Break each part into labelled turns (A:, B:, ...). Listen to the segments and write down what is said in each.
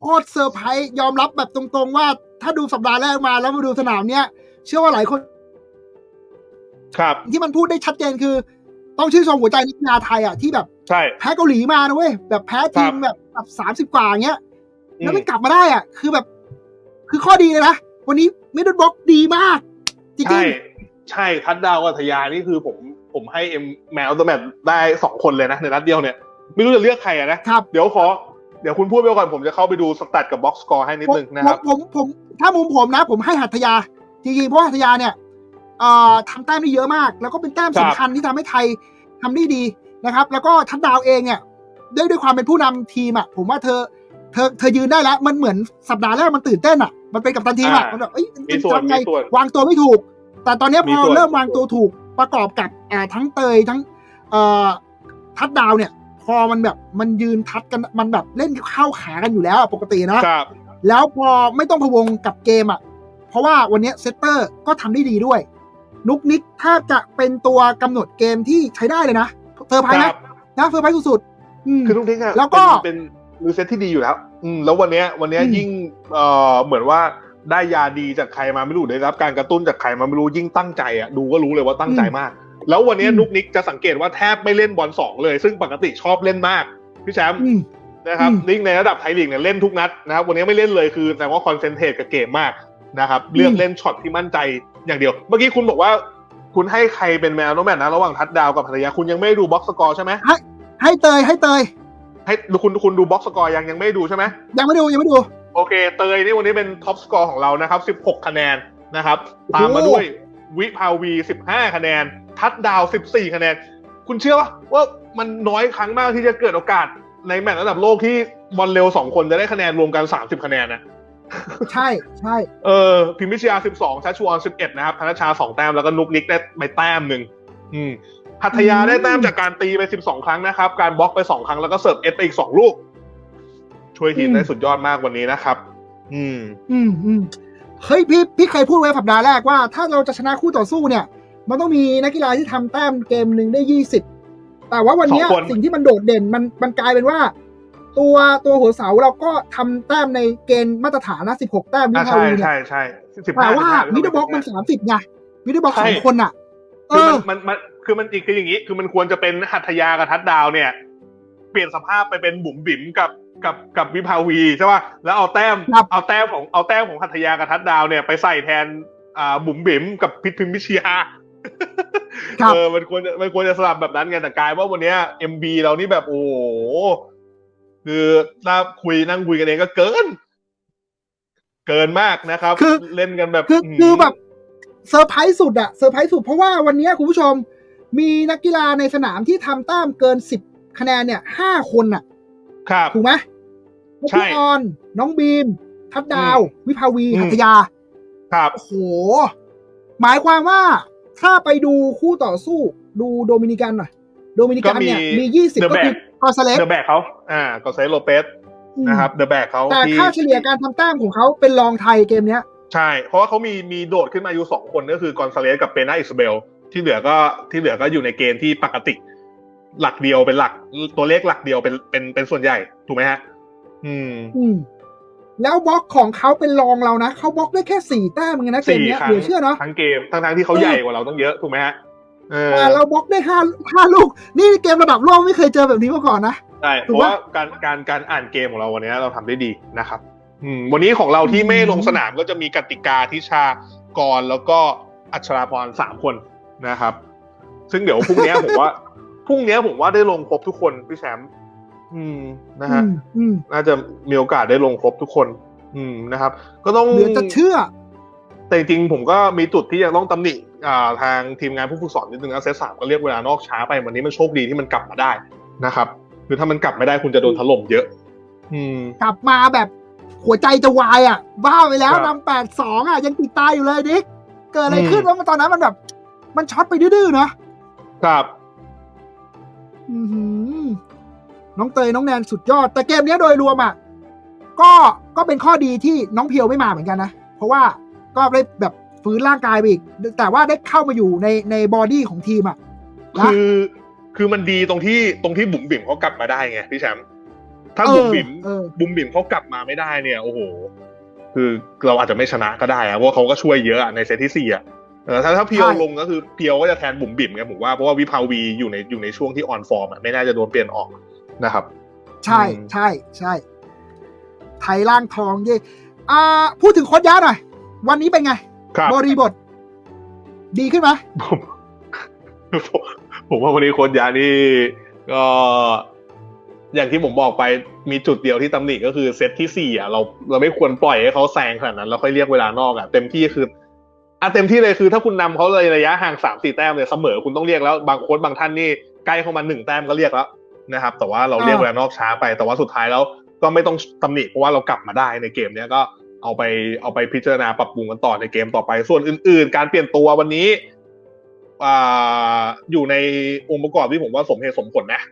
A: โคตรเซอร์ไพรส์ยอมรับแบบตรงๆว่า ถ้าดูสัปดาห์แรกมาแล้วมาดูสนามเนี้ยเชื่อว่าหลายคน
B: ครับ
A: ที่มันพูดได้ชัดเจนคือ ต้องชื่นชมหัวใจนักกีฬาไทยอะที่แบบ
B: ใช่
A: แพ้เกาหลีมานะเว้ยแบบแพ้ทีมแบบแบบสามสิบกว่าอย่างเงี้ย
B: อื
A: แล้ว
B: ม
A: มันกลับมาได้อะ คือแบบ คือข้อดีเลยนะวันนี้มิดเดิลบล็อกดีมาก จริ
B: ใช่
A: ง
B: ใช่ทัดดาวกับทยานี่คือผมผมให้เอ็มแมวตัวแมทได้สองคนเลยนะในนัดเดียวเนี่ย ไม่รู้จะเลือกใครอะนะ
A: ๆครับ
B: เดี๋ยวขอ เดี๋ยวคุณพูดไปก่อนผมจะเข้าไปดูสแตทกับบ็อกซ์สกอร์ให้นิด
A: ผม
B: นึงนะครับ
A: ผมผมผมถ้ามุมผมนะ ผมให้หัตถยา จริงๆ เพราะว่าหัตถยาเนี่ยเอ่อทำแต้มได้เยอะมาก แล้วก็เป็นแต้ม
B: ครับ
A: สำคัญที่ทำให้ไทยทำได้ดีนะครับ แล้วก็ทัดดาวเองเนี่ยด้วยด้วยความเป็นผู้นำทีมอะผมว่าเธอเธอเธอยืนได้แล้ว มันเหมือนสัปดาห์แรกมันตื่นเต้นอะ มันเป็นกับตันทีมอะ
B: อ่ามั
A: มันแบบเอ้ย
B: มีส่วน
A: ทำไง
B: มีส่วน
A: วางตัวไม่ถูก แต่ตอนเนี้ยพ
B: มี
A: อ
B: ส่วน
A: เริ่มวางตัวถูกประกอบกับอ่าทั้งเตยทั้งเอ่อทัดดาวเนี่ย พอมันแบบมันยืนทัดกันมันแบบเล่นเข้าขากันอยู่แล้วอะปกตินะ
B: ครับ
A: แล้วพอไม่ต้องพะวงกับเกมอะ เพราะว่าวันเนี้ยเซตเตอร์ก็ทำได้ดีด้วย นุกนิกแทบจะเป็นตัวกำหนดเกมที่ใช้ได้เลยนะเซอร์ไพรส์
B: ค
A: นะ
B: รับ
A: นะเซอร์ไพรส์สุดๆอืม
B: คือทุกทิ้งอะ
A: แล้วก็
B: เป็นเป็นมือเซตที่ดีอยู่แล้ว อืมแล้ววันเนี้ยวันเนี้ย
A: อืม
B: ยิ่งเอ่อเหมือนว่าได้ยาดีจากใครมาไม่รู้ได้รับการกระตุ้นจากใครมาไม่รู้ยิ่งตั้งใจอะดูก็รู้เลยว่าตั้งใจมาก แล้ววันเนี้ย
A: อืม
B: นุกนิกจะสังเกตว่าแทบไม่เล่นบอลสองเลย ซึ่งปกติชอบเล่นมากพี่แชมป์
A: อืม
B: นะครับ
A: อืม
B: นิ่งในระดับไทยลีกเนี่ยเล่นทุกนัดนะครับวันนี้ไม่เล่นเลยคือแต่ว่าคอนเซนเทรตกับเกมมากนะครับเลือกเล่นช็อตที่มั่นใจอย่างเดียว เมื่อกี้คุณบอกว่าคุณให้ใครเป็นแมวโนแมนนะระหว่างทัดดาวกับภรรยาคุณยังไม่ได้ดูบ็อกสกอร์ใช่ไหม
A: ให้เตยให้เตย
B: ให้คุณคุณดูบ็อกสกอร์ยังยังไม่ได้ดูใช่ไหม
A: ยังไม่ดูยังไม่ดู
B: โอเค เตยนี่วันนี้เป็นท็อปสกอร์ของเรานะครับ16 คะแนนนะครับ
A: โอ้โห
B: ตามมาด้วย วิภาวี 15 คะแนน ทัดดาว 14 คะแนน คุณเชื่อปะว่ามันน้อยครั้งมากที่จะเกิดโอกาสในแมตช์ระดับโลกที่บอลเร็ว 2 คนจะได้คะแนนรวมกัน 30 คะแนนนะ
A: ใช่ใช่
B: เออพิมพิชยา 12 ชัชวอน11 นะครับธนชา 2 แต้มแล้วก็นุกนิกได้ไปแต้มหนึ่งอืมหัตถยาได้แต้มจากการตีไป 12 ครั้งนะครับ การบล็อกไป 2 ครั้งแล้วก็เสิร์ฟเอสไปอีก 2 ลูก ช่วยทีมได้สุดยอดมากวันนี้นะครับ อืม
A: อืมอืม เฮ้ยพี่พี่เคยพูดไว้สัปดาห์แรกว่า ถ้าเราจะชนะคู่ต่อสู้เนี่ย มันต้องมีนักกีฬาที่ทำแต้มเกมหนึ่งได้ยี่สิบแต่ว่าวันเนี้ย
B: สองคน
A: สิ่งที่มันโดดเด่นมันมันกลายเป็นว่า ตัวตัวหัวเสาเราก็ทำแต้มในเกณฑ์มาตรฐานนะสิบหกแต้มวิ
B: อ่า
A: ภา
B: ใช่
A: วีเนี่ย
B: ใช่ใช่สิบ
A: แต่
B: ห้า
A: ว่ามิดเดิลบ็อกมันสามสิบไงมิดเดิลบ็อก
B: ใช่
A: สองคนอะเอ
B: คือ
A: อ
B: มันมันมันคือมันอีกคืออย่างนี้ คือมันควรจะเป็นหัตถยากับทัดดาวเนี่ย เปลี่ยนสภาพไปเป็นบุ๋มบิ๋มกับ กับกับวิภาวีใช่ป่ะแล้วเอาแต้ม
A: ครับ
B: เอาแต้มของเอาแต้มของหัตถยากับทัดดาวเนี่ยไปใส่แทนอ่าบุ๋มบิ๋มกับพิษพิมพิชยา
A: ครับ
B: เออมันควรจะมันควรจะสลับแบบนั้นไงแต่กลายว่าวันเนี้ยเอ็มบีเรานี่แบบโอ้โหคือถ้าคุยนั่งคุยกันเองก็เกิน เกินมากนะครับ
A: คือ
B: เล่นกันแบบ
A: คือ
B: หื
A: คือแบบเซอร์ไพรส์สุดอะเซอร์ไพรส์สุดเพราะว่าวันเนี้ยคุณผู้ชมมีนักกีฬาในสนามที่ทำแต้มเกินสิบคะแนนเนี่ยห้าคนอะ
B: ครับ
A: ถูกไหม
B: ใช่
A: พี่ออนน้องบีม ทัดดาว วิภาวี
B: อืม
A: หัตถยา
B: ครับ
A: โอ้โห หมายความว่าถ้าไปดูคู่ต่อสู้ดูโดมินิกันหน่อยโดมินิกันเนี่ย
B: ก็มี
A: มียี่สิบ
B: The
A: ก็คื
B: Back
A: อกอสเลส
B: เดอะแบกเขาอ่าก็เซโลเปสนะครับเดอะแบกเขา
A: แต่
B: ที่
A: ค่าเฉลี่ยการทำแต้มของเขาเป็นรองไทยเกมเนี้ย
B: ใช่ เพราะว่าเขามีมีโดดขึ้นมาอยู่สองคนก็คือกอนซาเลสกับเปนาอิสเบล ที่เหลือก็ที่เหลือก็อยู่ในเกณฑ์ที่ปกติ หลักเดียวเป็นหลัก ตัวเลขหลักเดียวเป็นเป็นเป็นส่วนใหญ่ถูกไหมฮะ อืม
A: อืม แล้วบล็อกของเขาเป็นรองเรานะเขาบล็อกได้แค่สี่แต้มเองนะเกม
B: สี่
A: เนี้ย
B: ครั้
A: เห
B: ง
A: ลือเชื่อเนาะ
B: ทั้งเกมทั้งทั้งที่เขา
A: เออ
B: ใหญ่กว่าเราต้องเยอะถูกไหมฮะเออ
A: แต่เราบล็อกได้ห้าห้าลูก นี่เกมระดับโลกไม่เคยเจอแบบนี้มาก่อนนะ
B: ใช่
A: ถู
B: เพ
A: ก
B: ราะ
A: ปะ
B: ว่าการการการอ่านเกมของเราวันนี้เราทำได้ดีนะครับอืมวันนี้ของเราที่ไม่ลงสนามก็จะมีกติกาทิชากรแล้วก็อัชราพรสามคนนะครับ ซึ่งเดี๋ยวพรุ่งนี้ผมว่า พรุ่งนี้ผมว่าได้ลงครบทุกคนพี่แชมป์อืมนะ
A: อื
B: ฮะ
A: มอืม
B: น่าจะมีโอกาสได้ลงครบทุกคน อืมนะครับ ก็ต้อง
A: เหลือจะเชื่อ
B: แต่จริงๆผมก็มีจุดที่ยังต้องตำหนิอ่าทางทีมงานผู้ฝึกสอนนิดนึงนะเซตสามก็เรียกเวลานอกช้าไปวันนี้มันโชคดีที่มันกลับมาได้นะครับคือถ้ามันกลับไม่ได้คุณจะโดนถล่มเยอะ อืม
A: กลับมาแบบหัวใจจะวายอะบ้าไปแล้ว
B: ครับ
A: นำแปดสองอะ ยังติดตายอยู่เลยดิกเกิดอะไร
B: อืม
A: ขึ้นวะมันตอนนั้นมันแบบ มันช็อตไปดื้อๆเนาะ
B: ครับ
A: อื้อหือน้องเตยน้องแนนสุดยอด แต่เกมเนี้ยโดยรวมอะก็ก็เป็นข้อดีที่น้องเพียวไม่มาเหมือนกันนะ เพราะว่าก็ได้แบบฟื้นร่างกายไปอีก แต่ว่าได้เข้ามาอยู่ในในบอดี้ของทีมอะนะ
B: คือคือมันดีตรงที่ตรงที่บุ๋มบิ่มเขากลับมาได้ไงพี่แชมป์ถ้า
A: เอ
B: บุ๋
A: อ
B: มบิ๋ม
A: เออ
B: บุ๋มบิ๋มเขากลับมาไม่ได้เนี่ย โอ้โห คือเราอาจจะไม่ชนะก็ได้อะเพราะว่าเขาก็ช่วยเยอะอะในเซตที่สี่อะ เออถ้าถ้าเพียว
A: ใช่
B: ลงก็คือเพียวก็จะแทนบุ๋มบิ๋มไงผมว่าเพราะว่าวิภาวีอยู่ในอยู่ในช่วงที่ออนฟอร์มอะไม่น่าจะโดนเปลี่ยนออกนะครับ
A: ใช่
B: อืม
A: ใช่ใช่ ไทยร่างทองเย่อ่า พูดถึงโค้ชยะหน่อย วันนี้เป็นไง
B: ครับ
A: บริบท ดีขึ้นไหม
B: ผมผมผมว่าวันนี้โค้ชยานี่ก็อย่างที่ผมบอกไปมีจุดเดียวที่ตำหนิก็คือเซตที่สี่อะเราเราไม่ควรปล่อยให้เขาแซงขนาดนั้น แล้วค่อยเรียกเวลานอกอะเต็มที่คือ อะเต็มที่เลยคือถ้าคุณนำเขาเลยระยะห่างสามสี่แต้มเนี่ยเสมอคุณต้องเรียกแล้ว บางโค้ชบางท่านนี่ใกล้เข้ามาหนึ่งแต้มก็เรียกแล้วนะครับ แต่ว่าเราเรียกเวลานอกช้าไป แต่ว่าสุดท้ายแล้วก็ไม่ต้องตำหนิเพราะว่าเรากลับมาได้ในเกมเนี้ยก็เอาไปเอาไปพิจารณาปรับปรุงกันต่อในเกมต่อไป ส่วนอื่น ๆ การเปลี่ยนตัววันนี้อ่าอยู่ในองค์ประกอบที่ผมว่าสมเหตุสมผลนะ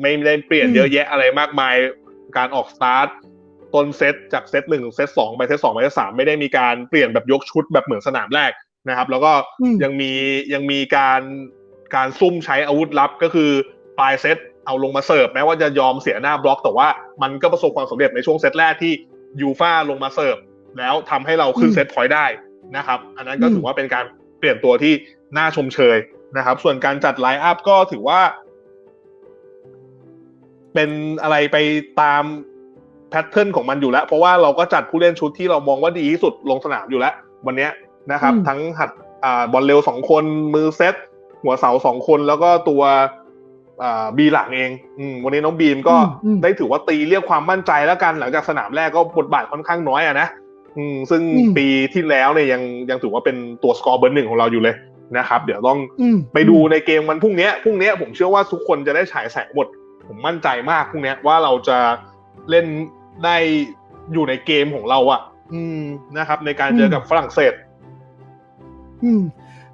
B: ไม่ได้เปลี่ยนเยอะแยะอะไรมากมาย การออกสตาร์ท ต้นเซตจากเซตหนึ่งเซตสองไปเซตสองไปเซตสามไม่ได้มีการเปลี่ยนแบบยกชุดแบบเหมือนสนามแรกนะครับ แล้วก็
A: อืม
B: ยังมียังมีการการซุ่มใช้อาวุธลับก็คือปลายเซตเอาลงมาเสิร์ฟแม้ว่าจะยอมเสียหน้าบล็อกแต่ว่ามันก็ประสบความสำเร็จในช่วงเซตแรกที่ยูฟ่าลงมาเสิร์ฟแล้วทำให้เราขึ้น
A: อืม
B: เซตพอยต์ได้นะครับ อันนั้นก็
A: อืม
B: ถือว่าเป็นการเปลี่ยนตัวที่น่าชมเชยนะครับ ส่วนการจัดไลน์อัพก็ถือว่า เป็นอะไรไปตาม แพทเทิร์นของมันอยู่แล้ว เพราะว่าเราก็จัดผู้เล่นชุดที่เรามองว่าดีที่สุดลงสนามอยู่แล้ว วันเนี้ยนะครับ
A: อืม
B: ทั้งหัดอ่าบอลเร็วสองคนมือเซตหัวเสาสองคนแล้วก็ตัวอ่าบีหลังเองอืมวันนี้น้องบีมก็
A: อืมอืม
B: ได้ถือว่าตีเรียกความมั่นใจแล้วกัน หลังจากสนามแรกก็บทบาทค่อนข้างน้อยอะนะอืมซึ่ง
A: อืม
B: ปีที่แล้วเนี่ยยังยังถือว่าเป็นตัวสกอร์เบอร์หนึ่งของเราอยู่เลยนะครับ เดี๋ยวต้อง
A: อืม
B: ไปดูในเกมวันพรุ่งเนี้ยพรุ่งเนี้ยผมเชื่อว่าทุกคนจะได้ฉายแสงหมด ผมมั่นใจมากพรุ่งเนี้ยว่าเราจะเล่น ได้อยู่ในเกมของเราอะอืมนะครับ ในการเจอกับฝรั่งเศส
A: อืม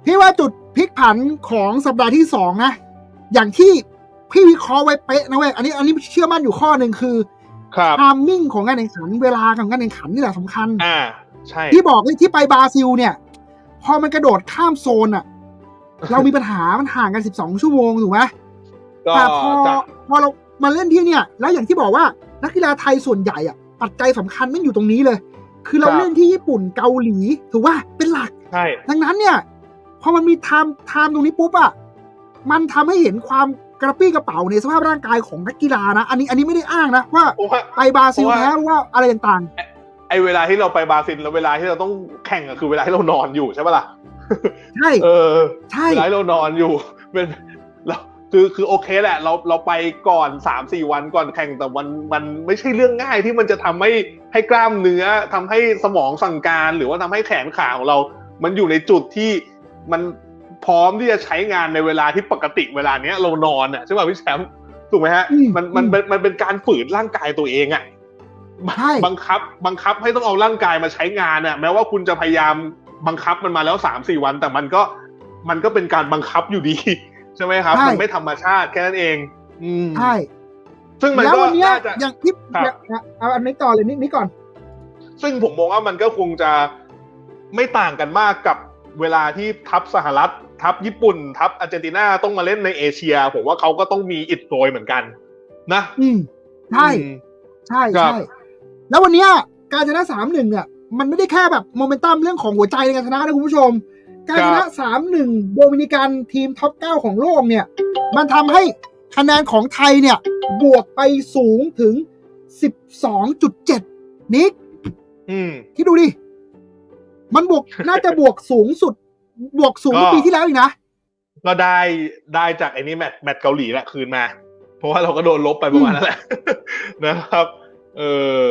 A: พี่ว่าจุดพลิกผันของสัปดาห์ที่สองนะ อย่างที่พี่วิเคราะห์ไว้เป๊ะนะเว้ยอันนี้ อันนี้เชื่อมั่นอยู่ข้อหนึ่งคือ
B: ครับ
A: ทามมิ่งของการแข่งขันเวลาของการแข่งขันนี่แหละสำคัญ
B: อ่า ใช่
A: ที่บอกเลยที่ไปบราซิล เนี่ย พอมันกระโดดข้ามโซนอะเรามีปัญหามันห่างกัน12ชั่วโมงถูกไหม
B: ก็
A: แต่พอ
B: จาก
A: พอเรา มาเล่นที่เนี่ย แล้วอย่างที่บอกว่านักกีฬาไทยส่วนใหญ่อะปัจจัยสำคัญไม่อยู่ตรงนี้เลย คือเราเล่นที่ญี่ปุ่นเกาหลีถูกว่าเป็นหลัก
B: ใช่
A: ดังนั้นเนี่ยพอมันมีไทม์ไทม์ตรงนี้ปุ๊บอะมันทำให้เห็นความกระปี้กระเป๋าในสภาพร่างกายของนักกีฬานะ อันนี้อันนี้ไม่ได้อ้างนะว่า
B: เพราะว่า
A: ไปบราซิล
B: เพราะว่า
A: แพ้หรือว่าอะไรต่าง
B: ไอเวลาที่เราไปบราซิลแล้วเวลาที่เราต้องแข่งอะคือเวลาที่เรานอนอยู่ใช่ปะล่ะ
A: ๆใช่
B: เออ
A: ใช่
B: เวลาที่เรานอนอยู่เป็นเรา คือคือโอเคแหละ เราเราไปก่อนสามสี่วันก่อนแข่งแต่มันมันไม่ใช่เรื่องง่ายที่มันจะทำให้ให้กล้ามเนื้อทำให้สมองสั่งการ หรือว่าทำให้แขนขาของเรา มันอยู่ในจุดที่มันพร้อมที่จะใช้งานในเวลาที่ปกติเวลาเนี้ยเรานอนอะใช่ป่ะพี่แชมป์ถูกไหมฮะ
A: อืม
B: มันมันเป็นมันเป็นการฝืนร่างกายตัวเองอะ
A: ใช่
B: บังคับบังคับให้ต้องเอาร่างกายมาใช้งานอะแม้ว่าคุณจะพยายามบังคับมันมาแล้วสามสี่วัน แต่มันก็มันก็เป็นการบังคับอยู่ดี ใช่ไหมครับ
A: ใช่
B: มันไม่ธรรมชาติแค่นั้นเอง อืม
A: ใช่
B: ซึ่งมัน
A: แล้ว
B: ก็
A: วันเนี้ย
B: น่าจะ
A: อย่างที่
B: ครับ
A: อย่างเอาอันนี้ต่อเลยนี่นี่ก่อน
B: ซึ่งผมมองว่ามันก็คงจะไม่ต่างกันมากกับเวลาที่ทัพสหรัฐ ทัพญี่ปุ่น ทัพอาร์เจนตินาต้องมาเล่นในเอเชีย ผมว่าเขาก็ต้องมีอิดโรยเหมือนกัน นะ
A: อืมใช่
B: อืม
A: ใช่
B: ครับ
A: ใช่ แล้ววันเนี้ยการชนะสามหนึ่งเนี่ย มันไม่ได้แค่แบบโมเมนตัมเรื่องของหัวใจในการชนะนะคุณผู้ชม การชนะสามหนึ่งโดมินิกันทีมท็อปเก้าของโลกเนี่ย มันทำให้คะแนนของไทยเนี่ย บวกไปสูงถึง 12.7 นิก
B: อืม
A: คิดดูดิ มันบวกน่าจะบวกสูงสุด บวกสูงกว่า
B: ก็
A: ปีที่แล้วอีกนะ
B: ก็ได้ได้จากไอ้นี่แมตช์แมตช์เกาหลีแหละคืนมา เพราะว่าเราก็โดนลบไปประมาณนั้นแหละนะครับ เออ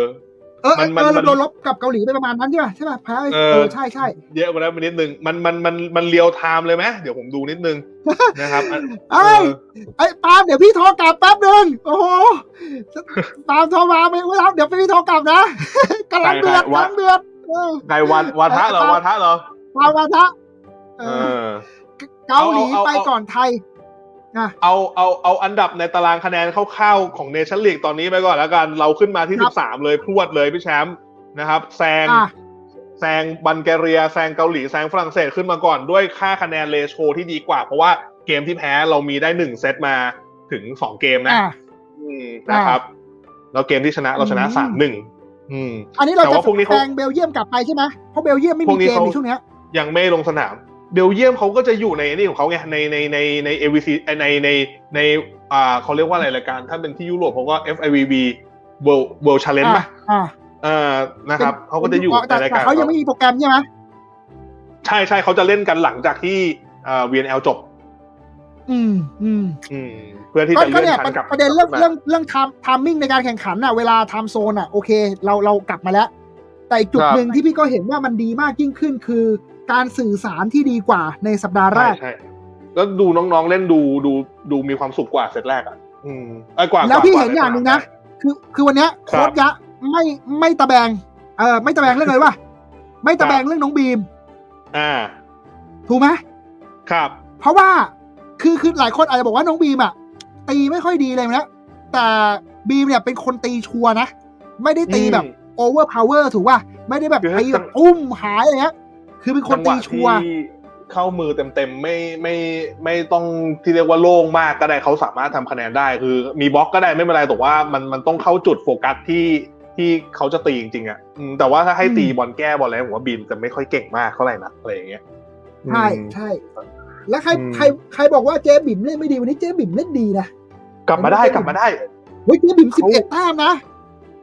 A: เออ
B: มัน
A: เออ
B: มัน
A: เราโดนลบกับเกาหลีไปประมาณนั้นใช่ป่ะใช่ป่ะแพ้ไป
B: เออ
A: เออใช่ใช่
B: เยอะกว่านั้นไปนิดนึงมันมันมันมันเรียวไทม์เลยไหมเดี๋ยวผมดูนิดนึงนะครับอัน
A: เอ้ย
B: เออ
A: ไอ้ปาล์มเดี๋ยวพี่โทรกลับแป๊บนึงโอ้โหปาล์มโทรมาไม่ไม่รับเดี๋ยวพี่โทรกลับนะกำลังเดือด
B: ใครใครวะ
A: กำลังเดือดเออ
B: ไงวันวาทะเหรอวาทะเหรอ
A: ปาล์มวาทะเอ
B: เอ
A: อ
B: อ
A: เกาหลี
B: เอาเอา
A: ไป
B: เอา
A: ก่อนไทย
B: เอาเอาเอาอันดับในตารางคะแนนคร่าวๆของเนชั่นลีกตอนนี้ไปก่อนแล้วกัน เราขึ้นมาที่
A: ครับ
B: 13เลยพรวดเลยพี่แชมป์นะครับ แซง
A: อะ
B: แซงบัลแกเรีย แซงเกาหลี แซงฝรั่งเศสขึ้นมาก่อนด้วยค่าคะแนนเลโชที่ดีกว่า เพราะว่าเกมที่แพ้เรามีได้หนึ่งเซตมาถึงสองเกมนะ
A: อะ
B: อืมนะครับ แล้วเกมที่ชนะเราชนะ
A: อืม
B: สามหนึ่งอืม
A: อันนี้เรา
B: แต่
A: จะ
B: ว่าพวกนี้เขา
A: แซงเบลเยียมกลับไปใช่ไหมเพราะเบลเยียมไม่
B: พว
A: มี
B: กนี้
A: เกม
B: เขา
A: ในช่วงเนี้ย
B: ยังไม่ลงสนาม เบลเยียมเขาก็จะอยู่ในนี่ของเขาไงในในในในเอวีซีในในในอ่าเขาเรียกว่าอะไรรายการ ถ้าเป็นที่ยุโรปเขาก็ FIVB World World Challenge ป่ะ
A: อ่า
B: เออนะครับเขาก็จะอยู่
A: แต่
B: ในราย
A: แต่
B: การ
A: เขายังไม่มีโปรแกรมใช่ไหม
B: ใช่ใช่เขาจะเล่นกันหลังจากที่อ่า VNL จบ
A: อืมอืม
B: อืมเพื่อที่
A: ก็
B: จะ
A: ก็
B: เลื่อน
A: เนี่ย
B: ชั้นกลับ
A: ประเด็นเรื่อง
B: มา
A: เรื่องเรื่องทำทามมิ่งในการแข่งขันน่ะเวลาไทม์โซนอะโอเค เราเรากลับมาแล้ว แต่อีกจุด
B: ครับ
A: หนึ่งที่พี่ก็เห็นว่ามันดีมากยิ่งขึ้นคือ การสื่อสารที่ดีกว่าในสัปดาห์แร
B: ใช่
A: ก
B: ใช่ก็ดูน้องๆเล่นดูดูดูมีความสุขกว่าเซตแรกอะ อืมไอ้ยกว่า
A: แล้ว
B: กา
A: พี่
B: ก
A: เห็นอย่างหนึ่งนะ คือคือวันเนี้ย
B: ครั
A: โค้
B: บ
A: ชยะไม่ไม่ตะแบง เออไม่ตะแบงเรื่องอะไรวะไม่ตะแบงเรื่องน้องบีม
B: อ่า
A: ถูกไหม
B: ครับ
A: เพราะว่าคือคือหลายคนอาจจะบอกว่าน้องบีมอะตีไม่ค่อยดีเลยนะแต่บีมเนี่ยเป็นคนตีชัวร์นะ ไม่ได้ตีแบบ
B: อืม
A: โอเวอร์พาวเวอร์ถูกป่ะไม่ได้แบบ
B: คือถ้า
A: ตีแบบอุ้มหายอะไรเงี้ย คือเป็นคน
B: จังห
A: ตี
B: วะ
A: ชัวร์
B: ที่เข้ามือเต็มๆไม่ไม่ไม่ต้องที่เรียกว่าโล่งมากก็ได้เขาสามารถทำคะแนนได้ คือมีบล็อกก็ได้ไม่เป็นไรแต่ว่ามันมันต้องเข้าจุดโฟกัสที่ที่เขาจะตีจริงๆอะอืมแต่ว่าถ้าให้ตีบอลแก้บอลอะไรผมว่าบีมจะไม่ค่อยเก่งมากเท่าไหร่นะอะไรอย่างเงี้ย
A: ใช่
B: อืม
A: ใช่แล้วใคร
B: อืม
A: ใครใครบอกว่าเจ๊บิ๋มเล่นไม่ดีวันนี้เจ๊บิ๋มเล่นดีนะ
B: กลับมาได้กลับมาได้
A: เฮ้ยเจ๊บิ๋มสิบ
B: เขา
A: เอ็ดแต้มนะ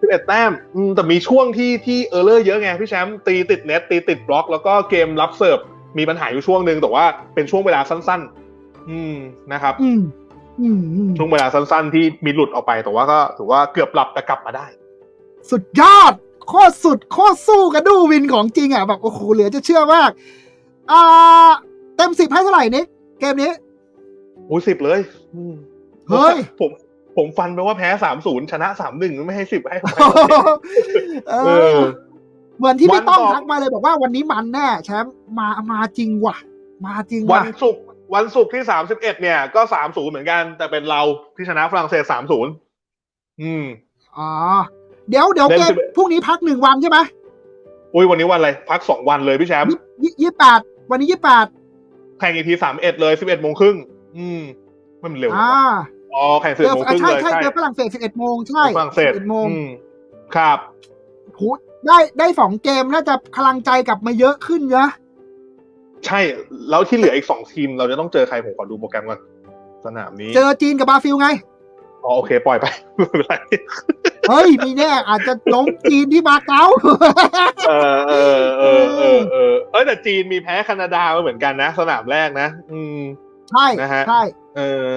B: สิบเอ็ดแต้มอืมแต่มีช่วงที่ที่เออร์เลอร์เยอะไงพี่แชมป์ตีติดเน็ตตีติดบล็อก แล้วก็เกมรับเสิร์ฟมีปัญหาอยู่ช่วงหนึ่งแต่ว่าเป็นช่วงเวลาสั้น ๆ อืมนะครับ
A: อืมอืมอืม
B: ช่วงเวลาสั้นๆ ที่มีหลุดออกไปแต่ว่าก็ถือว่าเกือบหลับแต่กลับมาได้
A: สุดยอดโคตรสุดโคตรสู้กันดูวินของจริงอะแบบโอ้โหเหลือจะเชื่อมากอ่าเต็มสิบให้เท่าไหร่นิกเกมนี้
B: อุ้ยสิบเลยอืม
A: เฮ้ย
B: ผม ผมฟันไปว่าแพ้สามศูนย์ชนะสามหนึ่งไม่ให้สิบให้
A: เอ
B: เอ
A: อ
B: อ
A: เหมือนที่
B: วั
A: พี่
B: น
A: ต้อง
B: ต่อ
A: ทักมาเลยบอกว่าวันนี้มันแน่แชมป์มามาจริงว่ะ มาจริง
B: วั
A: ว่ะ
B: นศุกร์วันศุกร์ที่สามสิบเอ็ดเนี่ยก็สามศูนย์เหมือนกัน แต่เป็นเราที่ชนะฝรั่งเศสสามศูนย์อืม
A: อ๋อเดี๋ยวเดี๋ยว
B: เล่น
A: เกม
B: 11
A: พรุ่งนี้พักหนึ่งวันใช่ไหม
B: อุ้ยวันนี้วันอะไรพักสองวันเลยพี่แชมป์
A: ยี่ยี่แปดวันนี้ยี่แปด
B: แข่งอีกทีสามเอ็ดเลยสิบเอ็ดโมงครึ่งอืมมันเร็ว
A: อ่า
B: อ๋อแข่งสิบ
A: เจ
B: เอ็
A: อ
B: ดโมงครึ่ง
A: ใช่
B: เลย
A: ใช่
B: ใช่
A: เจอฝรั่งเศสสิบเอ็ดโมงใช่
B: ฝรั่งเศส
A: 11โมง
B: อืครับ
A: โหได้ได้สองเกมน่าจะพลังใจกลับมาเยอะขึ้นเยอะ
B: ใช่ แล้วที่เหลืออีกสองทีม เราจะต้องเจอใครผมขอดูโปรแกรมก่อนสนามนี้
A: เจอจีนกับบราซิลไง
B: อ๋อโอเคปล่อยไปไม่เป็นไร
A: เฮ้ยไม่แน่อาจจะล้มจีนที่มาเก๊า
B: เออเออเออเออเออเอยแต่จีนมีแพ้แคนาดามาเหมือนกันนะ สนามแรกนะ อืม
A: ใช่
B: นะฮะ
A: ใช่
B: เออ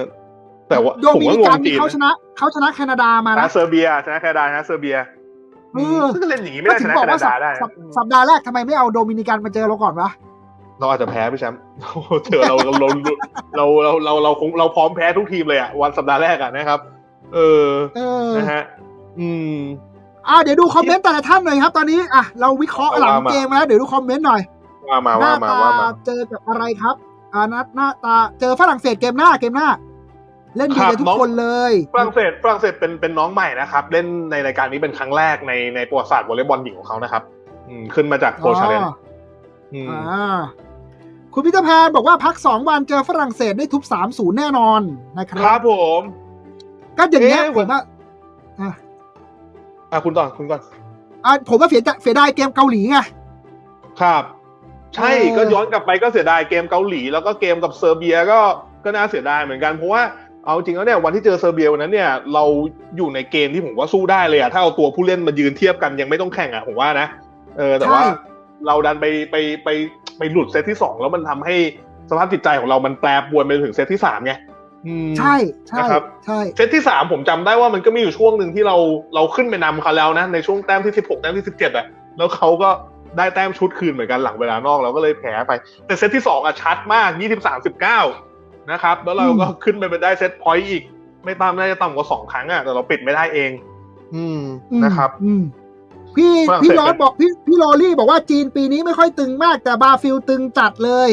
B: แต่ว่า
A: โด
B: ผม
A: มิ
B: ก็
A: นิ
B: ง
A: กัน
B: ง
A: นี่
B: จีน
A: เขาชนะเขาชนะแคนาดามา
B: นะ
A: นะ
B: เซอร์เบียชนะแคนาดาชนะเซอร์เบีย
A: เออ
B: ซึ่งเล่นอย่างนี้ไม่
A: ก็
B: ได้
A: ถึ
B: ช
A: ง
B: นะ
A: บอก
B: แคนา
A: ว่าสั
B: ดา
A: ป
B: ได้
A: สัปสัปดาห์แรกทำไมไม่เอาโดมินิกันมาเจอเราก่อนวะ
B: เราอาจจะแพ้พี่แชมป์เถอะเราเราเราเราเราเราเราคงเราพร้อมแพ้ทุกทีมเลยอะวันสัปดาห์แรกอะนะครับเออ
A: เออ
B: นะฮะ อืม
A: อ่าเดี๋ยวดูคอมเมนต์แต่ละท่านหน่อยครับ ตอนนี้อะเราวิเคราะห์หลัง
B: ว่ามา
A: เกมมาแล้วเดี๋ยวดูคอมเมนต์หน่อย
B: ว่ามา
A: ห
B: ว่า
A: น้า
B: มา
A: ตา
B: ว่ามา
A: เจอกับอะไรครับอ่าหน้าหน้าตาเจอฝรั่งเศสเกมหน้าเกมหน้า เล่นดี
B: ครับ
A: กันทุก
B: น้อง
A: คนเลย
B: ฝรั่งเศสฝรั่งเศสเป็นเป็นน้องใหม่นะครับ เล่นในรายการนี้เป็นครั้งแรกในในประวัติศาสตร์วอลเลย์บอลหญิงของเขานะครับ อืมขึ้นมาจากโปรชาเลน
A: อ๋อ
B: อืม
A: อ่าคุณพิทแพนบอกว่าพักสองวันเจอฝรั่งเศสได้ทุบสามศูนย์แน่นอนนะค
B: ค
A: รั
B: รับบผม
A: ก็อย่างเงี้ย
B: เอ๊ะ
A: ผมว่าอะ
B: อะคุณต่อคุณก่อน
A: อะผมว่าเสียใจเสียดายเกมเกาหลีไง
B: ครับ ใช่
A: เออ
B: ก็ย้อนกลับไปก็เสียดายเกมเกาหลี แล้วก็เกมกับเซอร์เบียก็ก็น่าเสียดายเหมือนกันเพราะว่า เอาจริงแล้วเนี่ยวันที่เจอเซอร์เบียวันนั้นเนี่ยเราอยู่ในเกมที่ผมว่าสู้ได้เลยอะถ้าเอาตัวผู้เล่นมายืนเทียบกันยังไม่ต้องแข่งอะผมว่านะเออแต่ว่า
A: ใช่
B: เราดันไปไปไปไปหลุดเซตที่สองแล้วมันทำให้สภาพจิตใจของเรามันแปรปรวนไปถึงเซตที่สามไงอืม
A: ใช่ใช่
B: นะครับ
A: ใช่
B: เซตที่สามผมจำได้ว่ามันก็มีอยู่ช่วงหนึ่งที่เราเราขึ้นไปนำเขาแล้วนะในช่วงแต้มที่สิบหกแต้มที่สิบเจ็ดอะแล้วเขาก็ได้แต้มชุดคืนเหมือนกันหลังเวลานอกเราก็เลยแพ้ไป แต่เซตที่สองอะชัดมากยี่สิบสามสิบเก้า นะครับ แล้วเราก็ขึ้นไปเป็นได้เซตพอยต์อีก ไม่ต่ำน่าจะต่ำกว่าสองครั้งอะแต่เราปิดไม่ได้เอง อืม
A: อืม
B: นะครับ
A: อืมพี่
B: ฝรั่งเศส
A: พี่ลอสบอกพี่พี่โรลี่บอกว่าจีนปีนี้ไม่ค่อยตึงมาก แต่บราฟิลตึงจัดเลย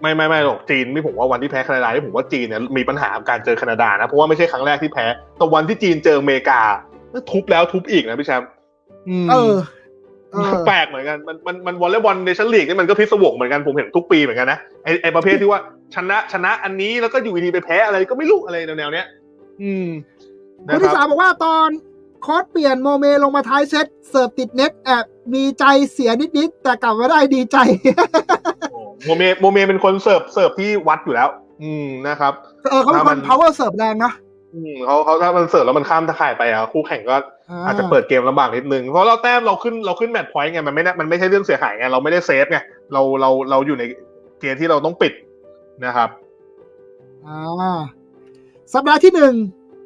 B: ไม่ไม่ไม่หรอกจีนนี่ผมว่าวันที่แพ้แคนาดาที่ผมว่าจีนเนี่ยมีปัญหากับการเจอแคนาดานะเพราะว่าไม่ใช่ครั้งแรกที่แพ้แต่วันที่จีนเจออเมริกาทุบแล้วทุบอีกนะพี่แชมป์อืม
A: เออเออ
B: แปลกเหมือนกันมันมันมันวอลเลย์บอลในชั้นลีกนี่มันก็พิศวงเหมือนกันผมเห็นทุกปีเหมือนกันนะไอไอประเภทที่ว่าชนะชนะอันนี้แล้วก็อยู่ดีๆไปแพ้อะไรก็ไม่รู้อะไรแนวๆเนี้ย อืม
A: คุ
B: นะ
A: ณ
B: ค
A: ที่
B: รับ
A: สามบอกว่าตอนโค้ดเปลี่ยนโมเมลงมาท้ายเซตเสิร์ฟติดเน็ตแอบมีใจเสียนิดๆแต่กลับมาได้ดีใจ
B: โมเมโมเมเป็นคนเสิร์ฟเสิร์ฟที่วัดอยู่แล้ว อืมนะครับ
A: เออเขาเป็น
B: ถ้า
A: ค
B: มันน
A: power เสิร์ฟแรงนะ
B: อืม เขาเขาถ้ามันเสิร์ฟแล้วมันข้ามตะข่ายไปอะคู่แข่งก็อาจจะเปิดเกมลำบากนิดนึงเพราะเราแต้มเราขึ้นเราขึ้นแมตช์พอยต์ไงมันไม่ได้มันไม่ใช่เรื่องเสียหายไงเราไม่ได้เซฟไงเราเราเราอยู่ในเกมที่เราต้องปิดนะครับ
A: อ่าสัปดาห์ที่หนึ่ง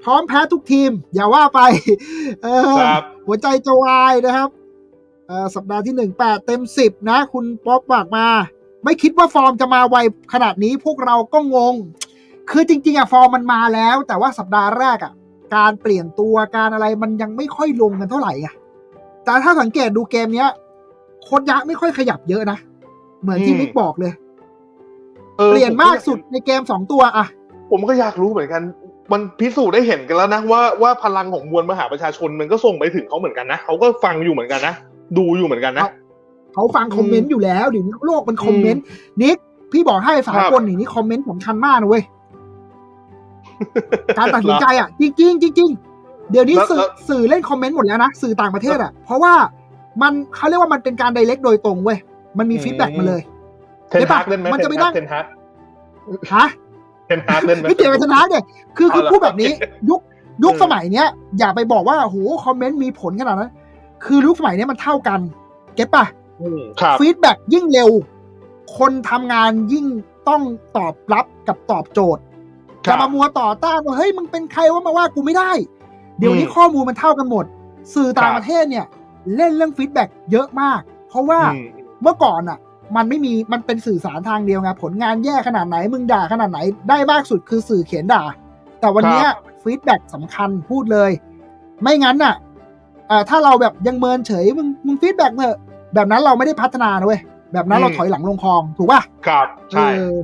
A: พร้อมแพ้ทุกทีม อย่าว่าไปเออ
B: ครับ
A: หัวใจจะวายนะครับเออสัปดาห์ที่หนึ่งแปดเต็มสิบนะ คุณป๊อปฝากมา ไม่คิดว่าฟอร์มจะมาไวขนาดนี้พวกเราก็งง คือจริง ๆอะฟอร์มมันมาแล้ว แต่ว่าสัปดาห์แรกอะการเปลี่ยนตัวการอะไรมันยังไม่ค่อยลงกันเท่าไหร่ไงแต่ถ้าสังเกตดูเกมเนี้ยโคดยะไม่ค่อยขยับเยอะนะ เหมือนที่
B: อืม
A: มิกบอกเลย
B: ออ
A: เปลี่ยน
B: ผ
A: มากสุดในเกมสองตัวอะ
B: ผมก็อยากรู้เหมือนกัน มันพิสูจน์ได้เห็นกันแล้วนะว่าว่าพลังของมวลมหาประชาชนมันก็ส่งไปถึงเขาเหมือนกันนะเขาก็ฟังอยู่เหมือนกันนะดูอยู่เหมือนกันนะ
A: เขาฟังคอมเมนต์อยู่แล้วเดี๋ยวนี้โลกมันคอมเมนต์นิกพี่บอกให้สากลนี่นี่คอมเมนต์สำคัญมากนะเว้ย การตัดสินใจอะ จริงจริงๆจริงๆเดี๋ยวนี้
B: แล้ว
A: สื่อ
B: แล้ว
A: สื่อเล่นคอมเมนต์หมดแล้วนะ สื่อต่างประเทศอะ เพราะว่ามันเขาเรียกว่ามันเป็นการไดเรกโดยตรงเว้ย มันมีฟีดแบ็กมาเลย
B: เทนฮาร์กเล่นไหม
A: มันจะไปนั่ง
B: เทนฮาร์ก
A: ฮะ
B: เทนฮาร์กเล่นไหม
A: ไม่เกี่ยวกับชนะเนี่ยคือคือ
B: เอาเหรอ
A: พูดแบบนี้ยุคยุค
B: เออ
A: สมัยเนี้ย อย่าไปบอกว่าโหคอมเมนต์มีผลขนาดนั้น คือยุคสมัยเนี้ยมันเท่ากัน เก็ตปะ
B: อืมครับ
A: ฟีดแบ็กยิ่งเร็ว คนทำงานยิ่งต้องตอบรับกับตอบโจทย์
B: ครั
A: จะ
B: บ
A: มามัวต่อต้านว่าเฮ้ยมึงเป็นใครว่ามาว่ากูไม่ได้ เดี๋ยวนี้
B: อืม
A: ข้อมูลมันเท่ากันหมด สื่อต่าง
B: ครับ
A: ประเทศเนี่ย เล่นเรื่องฟีดแบ็กเยอะมาก เพราะว่า
B: อืม
A: เมื่อก่อนอะ มันไม่มีมันเป็นสื่อสารทางเดียวไงผลงานแย่ขนาดไหนมึงด่าขนาดไหนได้มากสุดคือสื่อเขียนด่า แต่วันเนี้ยฟีดแบ็กสำคัญพูดเลย ไม่งั้นน่ะเอ่อถ้าเราแบบยังเมินเฉยมึงมึงฟีดแบ็กเถอะแบบนั้นเราไม่ได้พัฒนานะเว้ยแบบนั้นเรา
B: อืม
A: ถอยหลังลงคลองถูกป่ะ
B: ครับใช่
A: เออ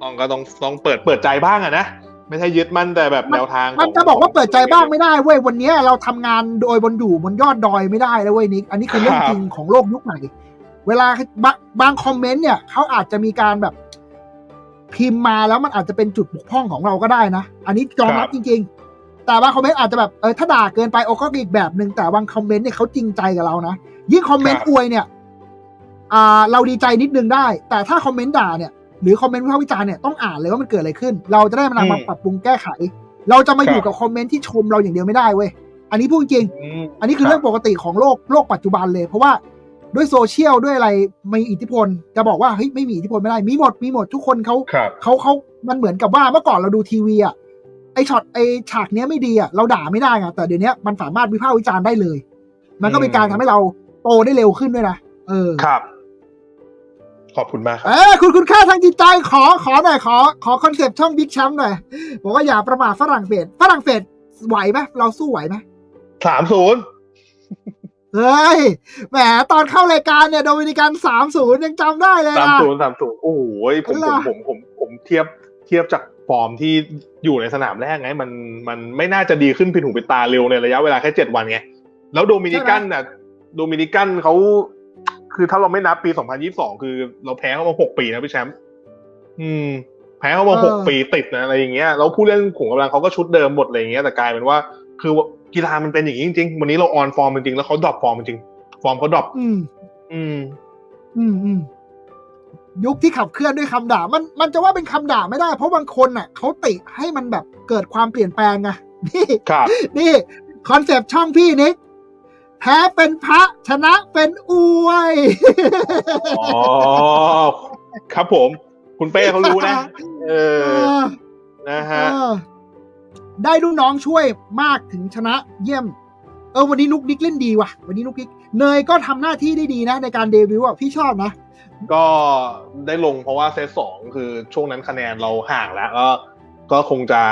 B: ต้องก็ต้องต้องเปิดเปิดใจบ้างอะนะ ไม่ใช่ยึดมั่นแต่แบบแนวทาง
A: มัน
B: ขง
A: จะบอกว่าเปิดใจบ้างไม่ได้เว้ยวันเนี้ยเราทำงานโดยบนอยู่บนยอดดอยไม่ได้แล้วเว้ยนิกอันนี้คือเรื่องจริงของโลกยุคใหม่เวลาบางบางคอมเมนต์เนี่ยเขาอาจจะมีการแบบพิมพ์มาแล้วมันอาจจะเป็นจุดบกพร่องของเราก็ได้นะ อันนี้ยอมรับจริง ๆ แต่บางคอมเมนต์อาจจะแบบเออถ้าด่าเกินไปโอก็อีกแบบหนึ่งแต่บางคอมเมนต์เนี่ยเขาจริงใจกับเรานะยิ่งคอมเมนต์อวยเนี่ย อ่า เราดีใจนิดนึงได้ แต่ถ้าคอมเมนต์ด่าเนี่ย หรือคอมเมนต์วิพากษ์วิจารณ์เนี่ยต้องอ่านเลยว่ามันเกิดอะไรขึ้น เราจะได้มานำมาปรับปรุงแก้ไข เราจะมาอยู่กับคอมเมนต์ที่ชมเราอย่างเดียวไม่ได้เว้ยอันนี้พูดจริง
B: อืม
A: อันนี้คือเรื่องปกติของโลกโลกปัจจุบันเลย เพราะว่าด้วยโซเชียลด้วยอะไรมีอิทธิพล จะบอกว่าเฮ้ยไม่มีอิทธิพลไม่ได้มีหมดมีหมดทุกคนเขา
B: ครับ
A: เขาเขามันเหมือนกับว่าเมื่อก่อนเราดูทีวีอะไอช็อตไอฉากเนี้ยไม่ดีอะเราด่าไม่ได้ไงแต่เดี๋ยวนี้มันสามารถวิพากษ์วิจารณ์ได้เลย มันก็เป็นการทำให้เราโตได้เร็วขึ้นด้วยนะเออ
B: ครับ ขอบคุณมากครับ
A: เออคุณคุณค่าทางจิตใจขอขอหน่อยขอขอคอนเซปต์ช่องบิ๊กแชมป์หน่อยบอกว่าอย่าประมาทฝรั่งเศสฝรั่งเศสไหวไหมเราสู้ไหวไหม
B: สามศูนย์
A: เฮ้ยแหมตอนเข้ารายการเนี่ยโดมินิกันสามศูนย์ยังจำได้เลย
B: สาม
A: นะ
B: ศูนย์สามศูนย์โอ้โหผม
A: เหร
B: ผม
A: อ
B: ผมผมผมเทียบเทียบจากฟอร์มที่อยู่ในสนามแรกไง มันมันไม่น่าจะดีขึ้นผิดหูผิดตาเร็วในระยะเวลาแค่เจ็ดวันไง แล้วโดมินิกันน่ะโดมินิกันเขา คือถ้าเราไม่นับปี 2022 คือเราแพ้เขามาหกปีนะพี่แชมป์อืม แพ้เขามาหกปีติดนะอะไรอย่างเงี้ยแล้วผู้เล่นขุมกำลังเขาก็ชุดเดิมหมดอะไรอย่างเงี้ยแต่กลายเป็นว่า คือกีฬามันเป็นอย่างนี้จริงๆ วันนี้เราออนฟอร์มจริงๆแล้วเขาดรอปฟอร์มจริงๆฟอร์มเขาดรอป
A: อืม
B: อืม
A: อืมอืมยุคที่ขับเคลื่อนด้วยคำด่า มันมันจะว่าเป็นคำด่าไม่ได้ เพราะบางคนน่ะเขาติให้มันแบบเกิดความเปลี่ยนแปลงไงนี่
B: ครับ
A: นี่คอนเซปต์ช่องพี่นิก แพ้เป็นพระชนะเป็นอวย
B: อ๋อครับผม คุณเป้เขารู้นะ เอ
A: เอ
B: อ
A: อ
B: นะ
A: เอ
B: ฮะ
A: อได้ลูกน้องช่วยมากถึงชนะเยี่ยม เออ วันนี้นุกนิกเล่นดีว่ะ วันนี้นุกนิกเนยก็ทำหน้าที่ได้ดีนะ ในการเดบิวต์อะพี่ชอบนะ
B: ก็ได้ลงเพราะว่าเซตสองคือช่วงนั้นคะแนนเราห่างแล้วก็ก็คงจะ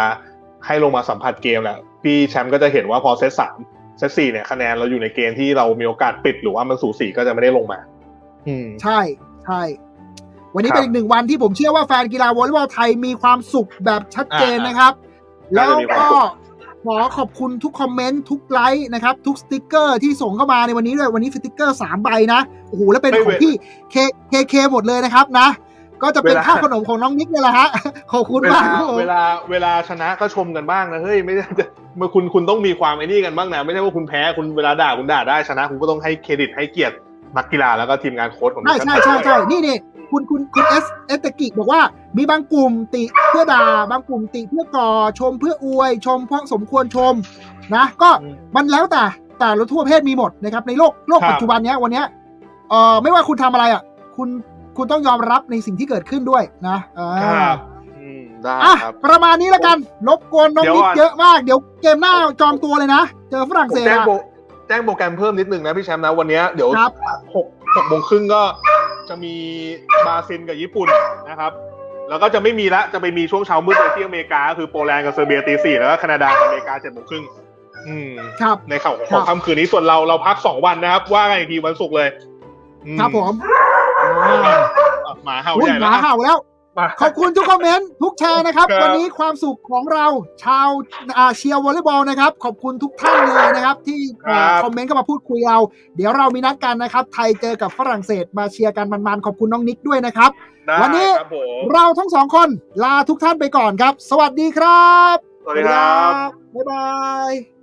B: ให้ลงมาสัมผัสเกมแหละ พี่แชมป์ก็จะเห็นว่าพอเซตสาม เซตสี่เนี่ยคะแนนเราอยู่ในเกมที่เรามีโอกาสปิดหรือว่ามันสูสีก็จะไม่ได้ลงมา อืม
A: ใช่ใช่วันนี้
B: ครับ
A: เป็นอีกหนึ่งวันที่ผมเชื่อว่าแฟนกีฬาวอลเลย์บอลไทยมีความสุขแบบชัดเจน
B: อ่า
A: นะครับ
B: น่า
A: แล้ว
B: จะมีความ
A: ก็
B: สุข
A: ขอขอบคุณทุกคอมเมนต์ทุกไลค์นะครับ ทุกสติกเกอร์ที่ส่งเข้ามาในวันนี้ด้วยวันนี้สติกเกอร์สามใบนะโอ้โหแล้วเป็นของพี่เคเคเคหมดเลยนะครับนะ ก็จะเป็น
B: เวลา
A: ค่าขนมของน้องนิกเนี่ยแหละฮะขอบคุณ
B: เว
A: มา
B: ลาก
A: ครับผม
B: เวลาเวลาชนะก็ชมกันบ้างนะเฮ้ยไม่ได้จะเมื่อคุณคุณต้องมีความไอ้นี่กันบ้างนะไม่ใช่ว่าคุณแพ้คุณเวลาด่าคุณด่าได้ชนะ คุณก็ต้องให้เครดิตให้เกียรตินักกีฬาแล้วก็ทีมงานโค้ชของ
A: ใช่ใช่ใช่ใช่นี่นี่คุณคุณคุณเอสเอสตกิบอกว่า มีบางกลุ่มติเพื่อด่าบางกลุ่มติเพื่อก่อชมเพื่ออวย ชมเพราะสมควรชมนะ ก็มันแล้วแต่แต่ละทั่วประเพศมีหมดนะครับในโลกโลกปัจจุบันเนี้ยวันเนี้ยเอ่อไม่ว่าคุณทำอะไรอะ คุณ คุณต้องยอมรับในสิ่งที่เกิดขึ้นด้วยนะเออ
B: ครับอืมได้
A: อะ
B: ครับ
A: ประมาณนี้แล้วกันรบกวนน้อง
B: เดี๋ยว
A: นิก
B: ก่อน
A: เยอะมาก เดี๋ยวเกมหน้าจองตัวเลยนะ เจอฝรั่ง
B: ผม
A: เศส
B: แจ้ง
A: อะ
B: โปรแจ้งโปรแกรมเพิ่มนิดนึงนะพี่แชมป์นะ วันเนี้ยเดี๋ยว
A: ครับ
B: หกหกโมงครึ่งก็จะมีบราซิลกับญี่ปุ่นนะครับ แล้วก็จะไม่มีละจะไปมีช่วงเช้ามืดในที่อเมริกาก็คือโปแลนด์กับเซอร์เบียตีสี่แล้วก็แคนาดากับอเมริกาเจ็ดโมงครึ่งอืม
A: ครับ
B: ในข่าวข
A: ครั
B: อง
A: บ
B: ค่ำคืนนี้ส่วนเราเราพักสองวันนะครับ ว่ากันอีกทีวันศุกร์เลยอื
A: ครับผมอ่า
B: อะ หมาเห่า
A: อุ้
B: ให
A: ย
B: ญ่
A: ห
B: แล้ว
A: มา
B: นะ
A: เห่าแล้ว
B: มา
A: ขอบคุณทุกคอมเมนต์ทุกแชร์นะครับ
B: ครับ
A: วันนี้ความสุขของเราชาวอาเชียร์วอลเลย์บอลนะครับ ขอบคุณทุกท่านเลยนะครับ ที่เอ่อคอมเมนต์เข้ามาพูดคุยเรา เดี๋ยวเรามีนัดกันนะครับ ไทยเจอกับฝรั่งเศสมาเชียร์กันมันๆขอบคุณน้องนิกด้วยนะครับ
B: ได้
A: วันนี้
B: ครับผม
A: เราทั้งสองคนลาทุกท่านไปก่อนครับ สวัสดีครับ
B: สวัสดีครับ
A: บ๊ายบาย